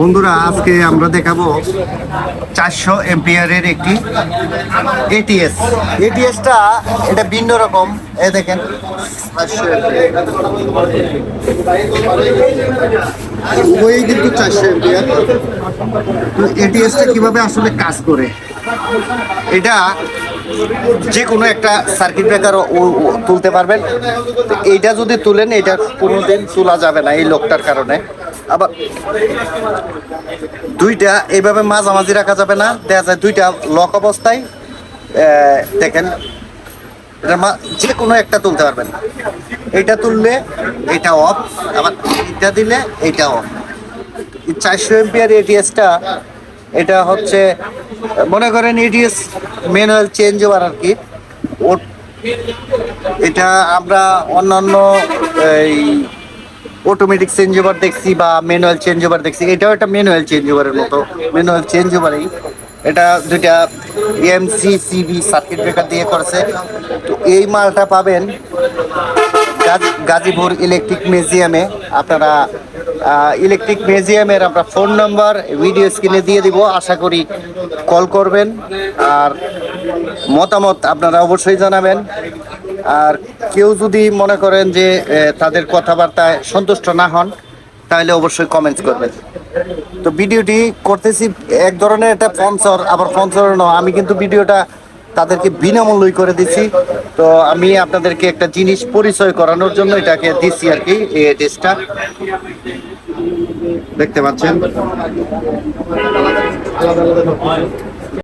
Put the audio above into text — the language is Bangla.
বন্ধুরা আজকে আমরা দেখাবো চারশো এম্পিয়ারের একটি এটিএস এটিএসটা এটা ভিন্ন রকম। এ দেখেন। 500 উভয়ই কিন্তু চারশো এম্পিয়ার। এটিএসটা কীভাবে আসলে কাজ করে? এটা যে কোনো একটা সার্কিট ব্রেকার তুলতে পারবেন। তো এইটা যদি তুলেন এটা কোনোদিন তোলা যাবে না এই লোকটার কারণে। আবার দুইটা এইভাবে মাঝামাঝি রাখা যাবে না। দেখা যায় দুইটা লক অবস্থায় দেখেন, এটা যে কোনো একটা তুলতে পারবেন। এটা তুললে এটা অফ আবার এটা দিলে এটা অফ চারশো এমপিআর এটিএসটা এটা হচ্ছে, মনে করেন এটিএস ম্যানুয়াল চেঞ্জ ওভার আর কি। এটা আমরা অন্যান্য, এই অটোমেটিক চেঞ্জ ওভার দেখছি বা ম্যানুয়াল চেঞ্জ ওভার দেখছি, এটাও একটা ম্যানুয়াল চেঞ্জ ওভারের মতো। ম্যানুয়াল চেঞ্জ ওভারই এটা দুইটা এমসি সিবি সার্কিট ব্রেকার দিয়ে করেছে। তো এই মালটা পাবেন গাজ- গাজীপুর ইলেকট্রিক মিউজিয়ামে আপনারা ইলেকট্রিক মিউজিয়ামের আমরা ফোন নাম্বার ভিডিও স্ক্রিনে দিয়ে দিব। আশা করি কল করবেন। আর মতামত আপনারা অবশ্যই জানাবেন। আর কেউ যদি মনে করেন যে তাদের কথাবার্তায় সন্তুষ্ট না হন, তাহলে অবশ্যই কমেন্টস করবেন। তো ভিডিওটি করতেছি, এক ধরনের একটা স্পন্সর আবার স্পন্সর নয়, আমি কিন্তু ভিডিওটা তাদেরকে বিনামূল্যই করে দিচ্ছি। তো আমি আপনাদেরকে একটা জিনিস পরিচয় করানোর জন্য এটাকে দিচ্ছি আর কি এই ড্রেসটা দেখতে পাচ্ছেন?